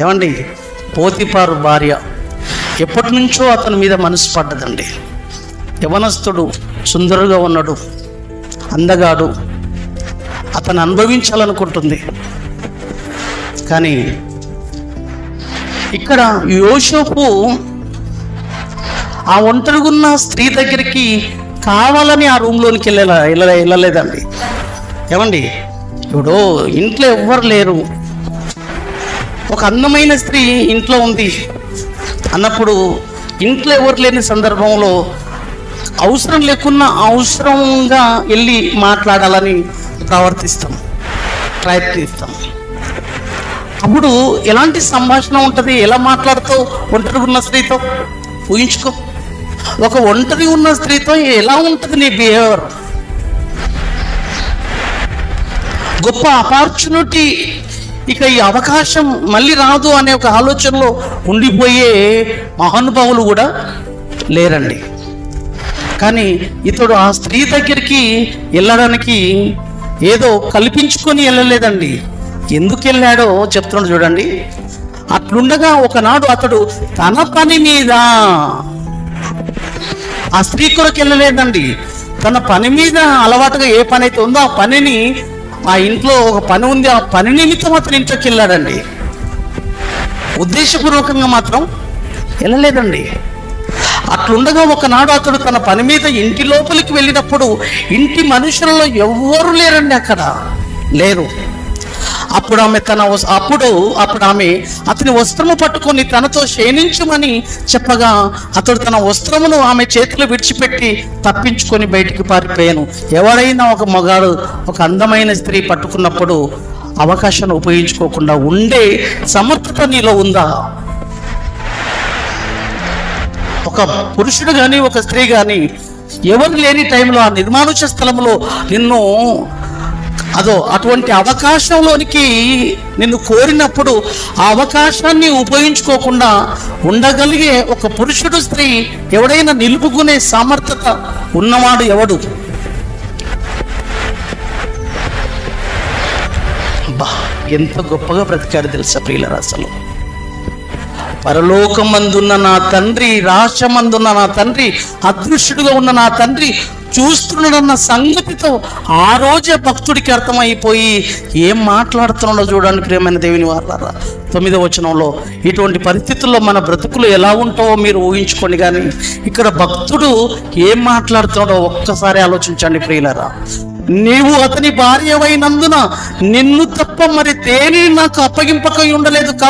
ఏమండి? పోతిపారు భార్య ఎప్పటి నుంచో అతని మీద మనసు పడ్డదండి. యవనస్తుడు సుందరుగా ఉన్నాడు అందగాడు అతను అనుభవించాలనుకుంటుంది. కానీ ఇక్కడ యోషపు ఆ ఒంటరిగున్న స్త్రీ దగ్గరికి కావాలని ఆ రూమ్లోనికి వెళ్ళలే వెళ్ళలేదండి. ఏమండి? ఇప్పుడు ఇంట్లో ఎవ్వరు లేరు. ఒక అందమైన స్త్రీ ఇంట్లో ఉంది. అన్నప్పుడు ఇంట్లో ఎవరు లేని సందర్భంలో అవసరం లేకున్నా అవసరంగా వెళ్ళి మాట్లాడాలని ప్రవర్తిస్తాం ప్రయత్నిస్తాం. అప్పుడు ఎలాంటి సంభాషణ ఉంటుంది? ఎలా మాట్లాడుతూ ఒంటరి ఉన్న స్త్రీతో? ఊహించుకో. ఒక ఒంటరి ఉన్న స్త్రీతో ఎలా ఉంటుంది నీ బిహేవియర్ గొప్ప ఆపర్చునిటీ ఇక ఈ అవకాశం మళ్ళీ రాదు అనే ఒక ఆలోచనలో ఉండిపోయే మహానుభావులు కూడా లేరండి. కానీ ఇతడు ఆ స్త్రీ దగ్గరికి వెళ్ళడానికి ఏదో కల్పించుకొని వెళ్ళలేదండి. ఎందుకు వెళ్ళాడో చెప్తున్నాడు చూడండి. అట్లుండగా ఒకనాడు అతడు తన పని మీద ఆ స్త్రీ కొరకు వెళ్ళలేదండి. తన పని మీద అలవాటుగా ఏ పని అయితే ఉందో ఆ పనిని ఆ ఇంట్లో ఒక పని ఉంది ఆ పని నిమిత్తం అతను ఇంట్లోకి వెళ్ళాడండి ఉద్దేశపూర్వకంగా మాత్రం వెళ్ళలేదండి. అట్లుండగా ఒకనాడు అతడు తన పని మీద ఇంటి లోపలికి వెళ్ళినప్పుడు ఇంటి మనుషులలో ఎవ్వరు లేరండి అక్కడ. లేరు. అప్పుడు ఆమె తన అప్పుడు అప్పుడు ఆమె అతని వస్త్రము పట్టుకొని తనతో క్షీణించమని చెప్పగా అతడు తన వస్త్రమును ఆమె చేతిలో విడిచిపెట్టి తప్పించుకొని బయటికి పారిపోయాను. ఎవరైనా ఒక మగాడు ఒక అందమైన స్త్రీ పట్టుకున్నప్పుడు అవకాశాన్ని ఉపయోగించుకోకుండా ఉండే సమర్థత నీలో ఉందా? ఒక పురుషుడు కానీ ఒక స్త్రీ కానీ ఎవరు లేని టైంలో ఆ నిర్మానుష స్థలంలో నిన్ను అదో అటువంటి అవకాశంలోనికి నిన్ను కోరినప్పుడు ఆ అవకాశాన్ని ఉపయోగించుకోకుండా ఉండగలిగే ఒక పురుషుడు స్త్రీ ఎవడైనా నిలుపుకునే సామర్థ్యత ఉన్నవాడు ఎవడు? బా ఎంత గొప్పగా బ్రతికాడు తెలుసా ప్రియుల రాసలు పరలోకమందున్న నా తండ్రి రాష్ట్రమందున్న నా తండ్రి అదృష్టుడుగా ఉన్న నా తండ్రి చూస్తున్నాడన్న సంగతితో ఆ రోజే భక్తుడికి అర్థమైపోయి ఏం మాట్లాడుతున్నాడో చూడండి ప్రియమైన దేవుని వారారా తొమ్మిదో వచనంలో ఇటువంటి పరిస్థితుల్లో మన బ్రతుకులు ఎలా ఉంటావో మీరు ఊహించుకోండి కానీ ఇక్కడ భక్తుడు ఏం మాట్లాడుతున్నాడో ఒక్కసారి ఆలోచించండి ప్రియులరా. నీవు అతని భార్యవైనందున నిన్ను తప్ప మరి దేనిని నాకు అప్పగింపకై ఉండలేదు కాబట్టి